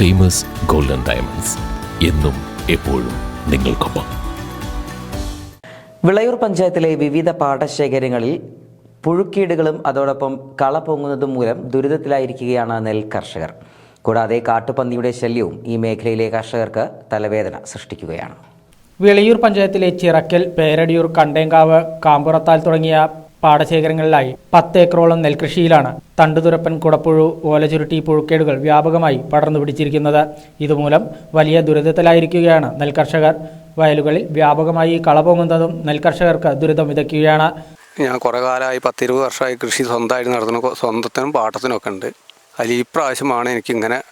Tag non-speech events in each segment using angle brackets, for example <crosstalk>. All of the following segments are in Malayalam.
ഫേമസ് ഗോൾഡൻ ഡയമണ്ട്സ് എന്നും എപ്പോഴും നിങ്ങൾക്കൊപ്പം. വിളയൂർ പഞ്ചായത്തിലെ വിവിധ പാടശേഖരങ്ങളിൽ പുഴുക്കീടുകളും അതോടൊപ്പം കള പൊങ്ങുന്നതും മൂലം ദുരിതത്തിലായിരിക്കുകയാണ് നെൽ കർഷകർ. കൂടാതെ കാട്ടുപന്നിയുടെ ശല്യവും ഈ മേഖലയിലെ കർഷകർക്ക് തലവേദന സൃഷ്ടിക്കുകയാണ്. വിളയൂർ പഞ്ചായത്തിലെ ചിറക്കൽ പേരടിയൂർ കണ്ടേങ്കാവ് കാമ്പുറത്താൽ തുടങ്ങിയ പാടശേഖരങ്ങളിലായി പത്ത് ഏക്കറോളം നെൽകൃഷിയിലാണ് തണ്ടുതുരപ്പൻ കുടപ്പുഴു ഓലചുരുട്ടി പുഴുക്കേടുകൾ വ്യാപകമായി പടർന്നു പിടിച്ചിരിക്കുന്നത് ഇതുമൂലം വലിയ ദുരിതത്തിലായിരിക്കുകയാണ് നെൽകർഷകർ. വയലുകളിൽ വ്യാപകമായി കളപൊങ്ങുന്നതും നെൽകർഷകർക്ക് ദുരിതം വിതയ്ക്കുകയാണ്. ഞാൻ കുറേ കാലമായി പത്തിരുപത് വർഷമായി കൃഷി സ്വന്തമായിട്ട് നടത്തുന്ന. സ്വന്തത്തിനും പാട്ടത്തിനും ഒക്കെ ഉണ്ട്. അതിൽ ഈ പ്രാവശ്യമാണ് എനിക്കിങ്ങനെ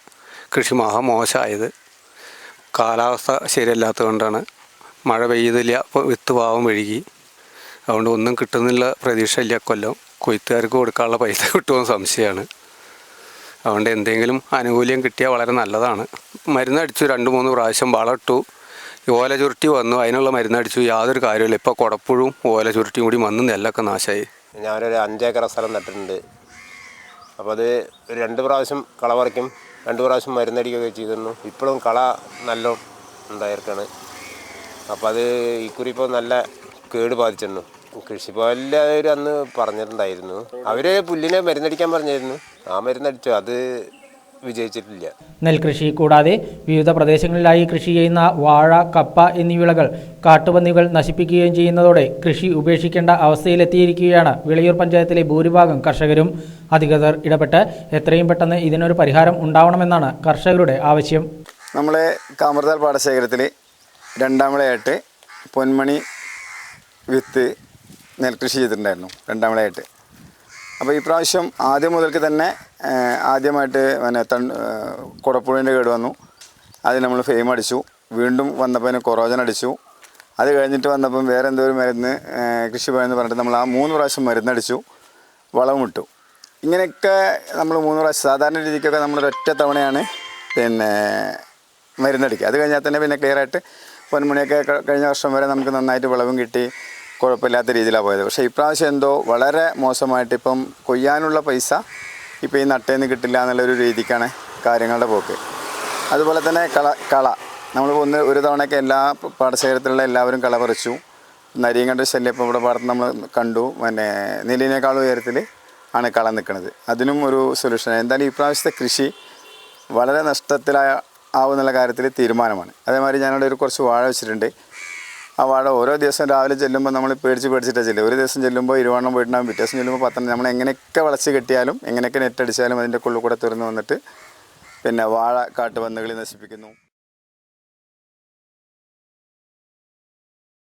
കൃഷി മഹാ മോശമായത്. കാലാവസ്ഥ ശരിയല്ലാത്തത് കൊണ്ടാണ് മഴ പെയ്തില്ല വിത്ത് പാവം ഒഴുകി അതുകൊണ്ട് ഒന്നും കിട്ടുന്നില്ല പ്രതീക്ഷ ഇല്ല കൊല്ലം കൊയ്ത്തുകാർക്ക് കൊടുക്കാനുള്ള പൈസ <laughs> കിട്ടുമെന്ന് സംശയമാണ്. അതുകൊണ്ട് എന്തെങ്കിലും ആനുകൂല്യം കിട്ടിയാൽ വളരെ നല്ലതാണ്. മരുന്നടിച്ചു രണ്ട് മൂന്ന് പ്രാവശ്യം വളമിട്ടു ഓല ചുരുട്ടി വന്നു. അതിനുള്ള മരുന്നടിച്ചു യാതൊരു കാര്യമില്ല ഇപ്പോൾ കുടപ്പുഴും ഓല ചുരുട്ടിയും കൂടി വന്ന് നെല്ലൊക്കെ നാശമായി. ഞാനൊരു അഞ്ചേക്കറ സ്ഥലം നട്ടിട്ടുണ്ട്. അപ്പോൾ അത് രണ്ട് പ്രാവശ്യം കള പറിക്കും. രണ്ട് പ്രാവശ്യം മരുന്നടിക്കുകയൊക്കെ ചെയ്തിരുന്നു. ഇപ്പോഴും കള നല്ല ഉണ്ടായിരിക്കാണ്. അപ്പോൾ അത് ഇക്കുറി ഇപ്പോൾ നല്ല കേട് ബാധിച്ചിരുന്നു. കൃഷിഭവനിൽ അവർ അന്ന് പറഞ്ഞിട്ടുണ്ടായിരുന്നു. അവർ പുല്ലിനെ മരുന്നടിക്കാൻ പറഞ്ഞിരുന്നു ആ മരുന്നടിച്ചു. അത് വിജയിച്ചിട്ടില്ല. നെൽകൃഷി കൂടാതെ വിവിധ പ്രദേശങ്ങളിലായി കൃഷി ചെയ്യുന്ന വാഴ കപ്പ എന്നീ വിളകൾ കാട്ടുപന്നികൾ നശിപ്പിക്കുകയും ചെയ്യുന്നതോടെ കൃഷി ഉപേക്ഷിക്കേണ്ട അവസ്ഥയിലെത്തിയിരിക്കുകയാണ് വിളയൂർ പഞ്ചായത്തിലെ ഭൂരിഭാഗം കർഷകരും. അധികൃതർ ഇടപെട്ട് എത്രയും പെട്ടെന്ന് ഇതിനൊരു പരിഹാരം ഉണ്ടാവണമെന്നാണ് കർഷകരുടെ ആവശ്യം. നമ്മളെ കാമർദാൽ പാടശേഖരത്തിൽ രണ്ടാം വിളയായിട്ട് പൊന്മണി വിത്ത് നെൽകൃഷി ചെയ്തിട്ടുണ്ടായിരുന്നു രണ്ടാം വിളയായിട്ട് അപ്പോൾ ഈ പ്രാവശ്യം ആദ്യം മുതൽക്ക് തന്നെ ആദ്യമായിട്ട് പിന്നെ തൺ കുടപ്പുഴേന്റെ കേട് വന്നു. അത് നമ്മൾ ഫെയിം അടിച്ചു. വീണ്ടും വന്നപ്പോൾ അതിന് കൊറോജൻ അടിച്ചു. അത് കഴിഞ്ഞിട്ട് വന്നപ്പം വേറെ എന്തോ ഒരു മരുന്ന് കൃഷി പോയെന്ന് പറഞ്ഞിട്ട് നമ്മൾ ആ മൂന്ന് പ്രാവശ്യം മരുന്നടിച്ചു വളമിട്ടു ഇങ്ങനെയൊക്കെ നമ്മൾ മൂന്ന് പ്രാവശ്യം സാധാരണ രീതിക്കൊക്കെ നമ്മൾ ഒറ്റ തവണയാണ് പിന്നെ മരുന്നടിക്കുക അത് കഴിഞ്ഞാൽ തന്നെ പിന്നെ ക്ലിയറായിട്ട് പൊന്മണിയൊക്കെ കഴിഞ്ഞ വർഷം വരെ നമുക്ക് നന്നായിട്ട് വിളവും കിട്ടി. കുഴപ്പമില്ലാത്ത രീതിയിലാണ് പോയത്. പക്ഷേ ഇപ്രാവശ്യം എന്തോ വളരെ മോശമായിട്ട് ഇപ്പം കൊയ്യാനുള്ള പൈസ ഇപ്പോൾ ഈ നട്ടേന്ന് കിട്ടില്ല എന്നുള്ളൊരു രീതിക്കാണ് കാര്യങ്ങളുടെ പോക്ക്. അതുപോലെ തന്നെ കള കള. നമ്മൾ ഒന്ന് ഒരു തവണയൊക്കെ എല്ലാ പാടശേഖരത്തിലുള്ള എല്ലാവരും കള പറിച്ചു. നരിയങ്ങളുടെ ശല്യം ഇപ്പോൾ ഇവിടെ പാടത്ത് നമ്മൾ കണ്ടു. പിന്നെ നെല്ലിനേക്കാൾ ഉയരത്തിൽ ആണ് കള നിൽക്കുന്നത് അതിനും ഒരു സൊല്യൂഷൻ എന്തായാലും ഈ പ്രാവശ്യത്തെ കൃഷി വളരെ നഷ്ടത്തിലായ ആവുന്നുള്ള കാര്യത്തിൽ തീരുമാനമാണ്. അതേമാതിരി ഞാനിവിടെ ഒരു കുറച്ച് വാഴ വെച്ചിട്ടുണ്ട്. ആ വാഴ ഓരോ ദിവസം രാവിലെ ചെല്ലുമ്പോൾ നമ്മൾ പേടിച്ച് പേടിച്ചിട്ടാണ് ചെല്ലുക. ഒരു ദിവസം ചെല്ലുമ്പോൾ ഇരുവണ്ണം പോയിട്ടുണ്ടാകും പിറ്റേ ദിവസം ചെല്ലുമ്പോൾ പത്തെണ്ണം നമ്മൾ എങ്ങനെയൊക്കെ വളച്ച് കെട്ടിയാലും എങ്ങനെയൊക്കെ നെറ്റടിച്ചാലും അതിന്റെ ഉള്ളിൽ കൂടെ തുറന്ന് വന്നിട്ട് പിന്നെ വാഴ കാട്ടുപന്നുകളി നശിപ്പിക്കുന്നു.